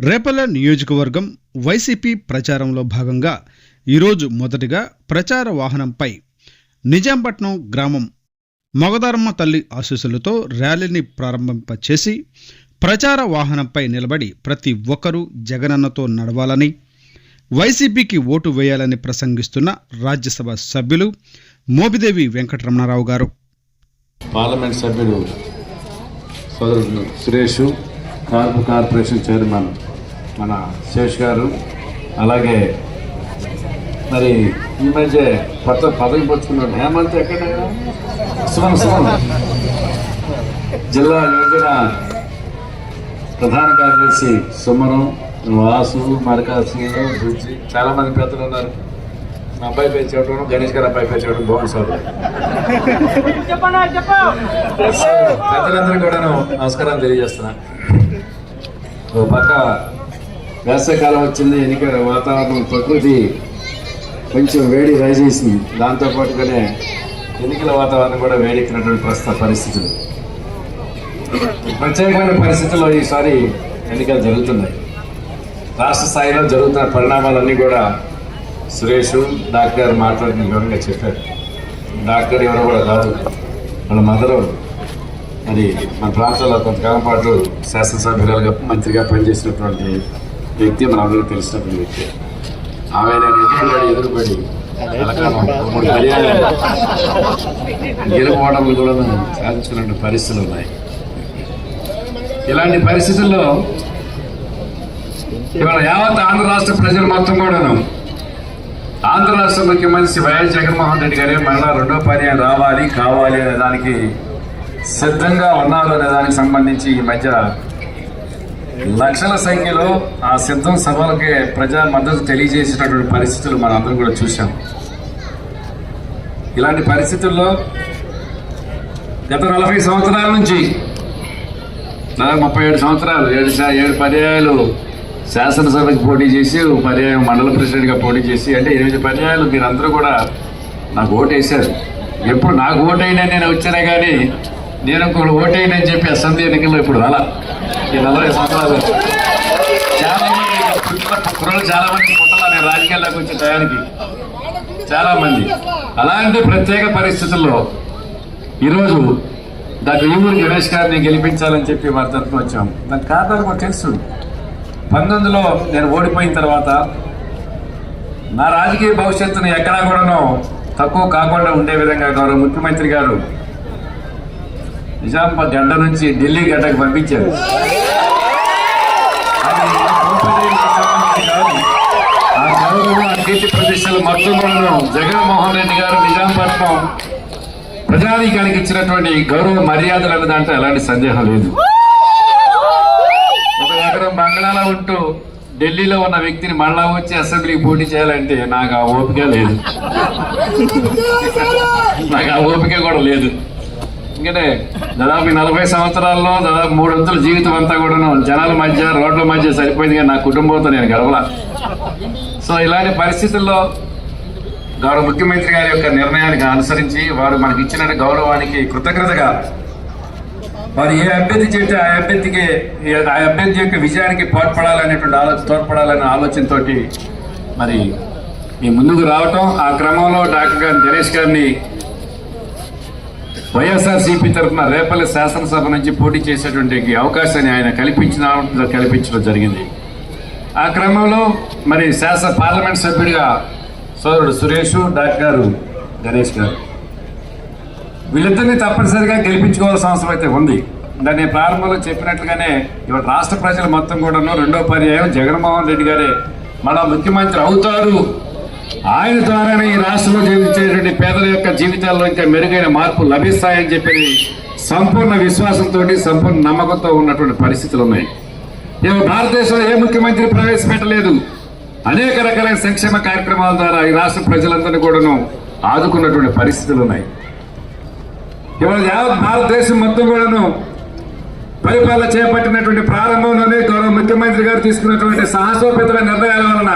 రేపల్ల నియోజకవర్గం వైసీపీ ప్రచారంలో భాగంగా ఈరోజు మొదటిగా ప్రచార వాహనంపై నిజాంపట్నం గ్రామం మొగదారమ్మ తల్లి ఆశీస్సులతో ర్యాలీని ప్రారంభింపచేసి ప్రచార వాహనంపై నిలబడి ప్రతి ఒక్కరూ జగనన్నతో నడవాలని వైసీపీకి ఓటు వేయాలని ప్రసంగిస్తున్న రాజ్యసభ సభ్యులు మోబిదేవి వెంకటరమణారావు గారు. పార్లమెంట్ సభ్యుడు సురేషు సురేష్ కార్పు కార్పొరేషన్ చైర్మన్ మన శేష్ గారు అలాగే మరి ఈ మధ్య కొత్త పదవి పంచుకున్నాడు హేమంత్ ఎక్కడ? సుమన్ సుమన్. జిల్లా యోజన ప్రధాన కార్యదర్శి సుమను వాసు మరకా శ్రీను బుజ్జి చాలా మంది పెద్దలు ఉన్నారు. మా అబ్బాయి పేరు చెప్పడం గణేష్ గారు అబ్బాయి పేరు చెప్పడం బాగుంది సార్. పెద్దలందరూ కూడాను నమస్కారం తెలియజేస్తున్నా. ఓ పక్క వేసవికాలం వచ్చింది ఎన్నికల వాతావరణం ప్రకృతి కొంచెం వేడి రైజేసింది దాంతోపాటుగానే దాంతో పాటుగానే ఎన్నికల వాతావరణం కూడా వేడెక్కినటువంటి ప్రస్తుత పరిస్థితులు ప్రత్యేకమైన పరిస్థితుల్లో ఈసారి ఎన్నికలు జరుగుతున్నాయి. రాష్ట్ర స్థాయిలో జరుగుతున్న పరిణామాలన్నీ కూడా సురేష్ డాక్టర్ మాట్లాడిన వివరంగా చెప్పారు. డాక్టర్ ఎవరో కూడా కాదు వాళ్ళ మదరు మరి మన ప్రాంతంలో కొంతకాలం పాటు శాసనసభ్యురాలుగా మంత్రిగా పనిచేసినటువంటి వ్యక్తి మన తెలిసినటువంటి వ్యక్తి. ఆమె ఎదురుపడి ఎదురుపడి మూడు పర్యాయాలు గెలుపోవడం కూడా సాధించుకున్న పరిస్థితులు ఉన్నాయి. ఇలాంటి పరిస్థితుల్లో ఇవాళ యావత్ ఆంధ్ర రాష్ట్ర ప్రజలు మొత్తం కూడాను ఆంధ్ర రాష్ట్ర ముఖ్యమంత్రి వైఎస్. జగన్మోహన్ రెడ్డి గారే మళ్ళా రెండో పర్యాయం రావాలి కావాలి అనే దానికి సిద్ధంగా ఉన్నారు అనే దానికి సంబంధించి ఈ మధ్య లక్షల సంఖ్యలో ఆ సిద్ధం సభలకే ప్రజా మద్దతు తెలియజేసినటువంటి పరిస్థితులు మనం అందరం కూడా చూసాం ఇలాంటి పరిస్థితుల్లో గత నలభై సంవత్సరాల నుంచి దాదాపు ముప్పై ఏడు సంవత్సరాలు ఏడు ఏడు పర్యాయాలు శాసనసభకి పోటీ చేసి పర్యాయం మండల ప్రెసిడెంట్గా పోటీ చేసి అంటే ఎనిమిది పర్యాయాలు మీరందరూ కూడా నాకు ఓటు వేశారు ఎప్పుడు నాకు ఓటు అయినా నేను వచ్చానే కానీ నేను ఇంకొకటి ఓటు అని చెప్పి అసెంబ్లీ ఎన్నికల్లో ఇప్పుడు అలా ఈ నలభై సంవత్సరాలు. చాలా మంది కుర్రలు చాలా మంది పుట్టాల నేను రాజకీయాల్లోకి వచ్చే టయానికి. చాలా మంది. అలాంటి ప్రత్యేక పరిస్థితుల్లో ఈరోజు డాక్టర్ ఈమూరి గణేష్ గారిని గెలిపించాలని చెప్పి వారి తరఫున వచ్చాము. దానికి కారణాలు మాకు తెలుసు. పంతొమ్మిదిలో నేను ఓడిపోయిన తర్వాత నా రాజకీయ భవిష్యత్తును ఎక్కడా కూడాను తక్కువ కాకుండా ఉండే విధంగా గౌరవ ముఖ్యమంత్రి గారు నిజామాబాద్ గడ్డ నుంచి ఢిల్లీ గడ్డకు పంపించారు. ఆ గౌరవం ఆ కీర్తి ప్రతిష్టలు మొత్తం జగన్మోహన్ రెడ్డి గారు నిజాంపట్నం ప్రజానీకానికి ఇచ్చినటువంటి గౌరవ మర్యాదలు అనే దాంట్లో ఎలాంటి సందేహం లేదు. ఒక ఎకరం బంగ్లాలో ఉంటూ ఢిల్లీలో ఉన్న వ్యక్తిని మళ్ళా వచ్చి అసెంబ్లీకి పోటీ చేయాలంటే నాకు ఆ ఓపిక లేదు. నాకు ఆ ఓపిక కూడా లేదు. ఎందుకంటే దాదాపు నలభై సంవత్సరాల్లో దాదాపు మూడు వంతుల జీవితం అంతా కూడాను జనాల మధ్య రోడ్ల మధ్య సరిపోయింది కానీ నా కుటుంబంతో నేను గడవలా సో ఇలాంటి పరిస్థితుల్లో గౌరవ ముఖ్యమంత్రి గారి యొక్క నిర్ణయానికి అనుసరించి వారు మనకి ఇచ్చిన గౌరవానికి కృతజ్ఞతగా వారు ఏ అభ్యర్థి చెప్తే ఆ అభ్యర్థికి ఆ అభ్యర్థి యొక్క విజయానికి పాటుపడాలనేటువంటి ఆలోచన తోడ్పడాలనే ఆలోచనతోటి మరి మీ ముందుకు రావటం ఆ క్రమంలో డాక్టర్ గారిని దినేష్ గారిని వైఎస్ఆర్సీపీ తరఫున రేపల్లి శాసనసభ నుంచి పోటీ చేసేటువంటి అవకాశాన్ని ఆయన కల్పించిన కల్పించడం జరిగింది. ఆ క్రమంలో మరి శాసన పార్లమెంట్ సభ్యుడిగా సోదరుడు సురేష్ డాక్టర్ గారు గణేష్ గారు. వీళ్ళిద్దరిని తప్పనిసరిగా గెలిపించుకోవాల్సిన అవసరం అయితే ఉంది. దాన్ని ప్రారంభంలో చెప్పినట్లుగానే ఇవాళ రాష్ట్ర ప్రజలు మొత్తం కూడాను రెండో పర్యాయం జగన్మోహన్ రెడ్డి గారే మన ముఖ్యమంత్రి అవుతారు ఆయన ద్వారానే ఈ రాష్ట్రంలో జీవించేటువంటి పేదల యొక్క జీవితాల్లో ఇంకా మెరుగైన మార్పు లభిస్తాయని చెప్పి సంపూర్ణ విశ్వాసంతో సంపూర్ణ నమ్మకంతో ఉన్నటువంటి పరిస్థితులు ఉన్నాయి. ఇవాళ భారతదేశంలో ఏ ముఖ్యమంత్రి ప్రవేశపెట్టలేదు. అనేక రకాలైన సంక్షేమ కార్యక్రమాల ద్వారా ఈ రాష్ట్ర ప్రజలందరినీ కూడాను ఆదుకున్నటువంటి పరిస్థితులు ఉన్నాయి. ఇవాళ యావత్ భారతదేశం మొత్తం కూడాను పరిపాలన చేపట్టినటువంటి ప్రారంభంలోనే గౌరవ ముఖ్యమంత్రి గారు తీసుకున్నటువంటి సాహసోపేతమైన నిర్ణయాల వలన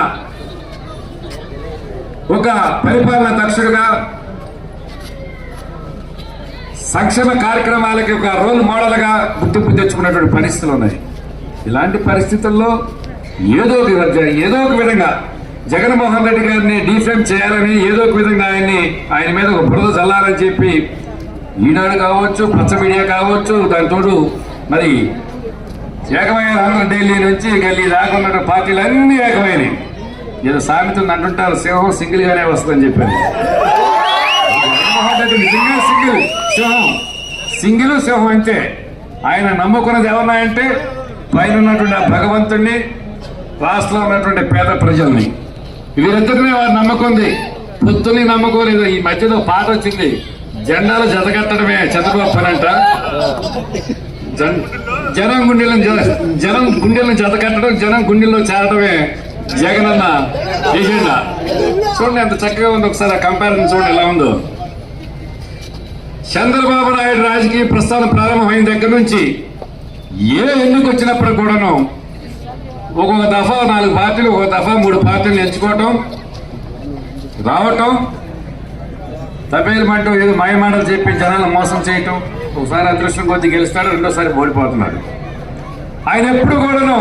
ఒక పరిపాలన దక్షుడుగా సంక్షేమ కార్యక్రమాలకి ఒక రోల్ మోడల్గా గుర్తింపు తెచ్చుకున్నటువంటి పరిస్థితులు ఉన్నాయి. ఇలాంటి పరిస్థితుల్లో ఏదో ఒక ఏదో ఒక విధంగా జగన్మోహన్ రెడ్డి గారిని డిఫెమ్ చేయాలని ఏదో ఒక విధంగా ఆయన్ని ఆయన మీద ఒక బురద చల్లాలని చెప్పి ఈనాడు కావచ్చు పచ్చ మీడియా కావచ్చు దాని తోడు మరి ఏకమైన ఆంధ్ర ఢిల్లీ నుంచి గల్లీ దాకా ఉన్న పార్టీలు అన్ని ఏకమైనవి. ఏదో సామెత అంటుంటారు సింహం సింగిల్ గానే వస్తుందని చెప్పారు. సింగిల్ సింగిల్ సింహం. సింగిల్ సింహం అంతే ఆయన నమ్ముకున్నది ఎవరినాయంటే పైన ఉన్నటువంటి ఆ భగవంతుణ్ణి రాష్ట్రంలో ఉన్నటువంటి పేద ప్రజల్ని. వీరిద్దరిని వారు నమ్మకుంది. పుత్తుల్ని నమ్ముకోలేదు. ఈ మధ్యలో పాట వచ్చింది. జెండాలు జతగట్టడమే చంద్రబాబు పని అంట. జనం గుండెలను జనం గుండెలను జత కట్టడం జనం గుండెల్లో చేరడమే జగనన్న ఎజెండా. చూడండి ఎంత చక్కగా ఉంది ఒకసారి ఆ కంపారిజన్ చూడండి ఎలా ఉందో. చంద్రబాబు నాయుడు రాజకీయ ప్రస్థానం ప్రారంభమైన దగ్గర నుంచి ఏ ఎన్నిక వచ్చినప్పుడు కూడాను ఒక్కొక్క దఫా నాలుగు పార్టీలు ఒక్కొక్క దఫా మూడు పార్టీలు ఎంచుకోవటం రావటం తపేలు తపేలమంటూ ఏదో మాయమాటలు చెప్పి జనాలను మోసం చేయటం ఒకసారి అదృష్టం కొద్ది గెలుస్తాడు రెండోసారి ఓడిపోతున్నాడు. ఆయన ఎప్పుడు కూడాను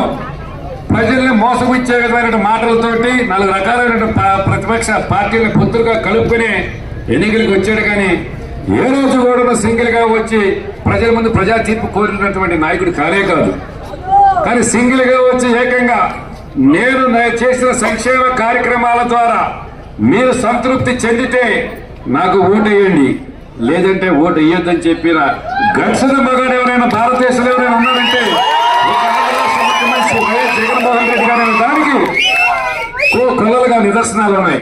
ప్రజల్ని మోసమిచ్చే విధమైన మాటలతోటి నాలుగు రకాలైన ప్రతిపక్ష పార్టీలను పొత్తులుగా కలుపుకుని ఎన్నికలకు వచ్చాడు కానీ ఏ రోజు కూడా సింగిల్గా వచ్చి ప్రజల ముందు ప్రజా తీర్పు కోరినటువంటి నాయకుడు కాలే కాదు. కానీ సింగిల్గా వచ్చి ఏకంగా నేను చేసిన సంక్షేమ కార్యక్రమాల ద్వారా మీరు సంతృప్తి చెందితే నాకు ఓటు వేయండి. లేదంటే ఓటు వేయొద్దని చెప్పిన గడిచిన మగాడు ఎవరైనా భారతదేశంలో ఎవరైనా ఉన్నారంటే వైఎస్ జగన్మోహన్ రెడ్డి గారు దానికి కో- కలలుగా నిదర్శనాలు ఉన్నాయి.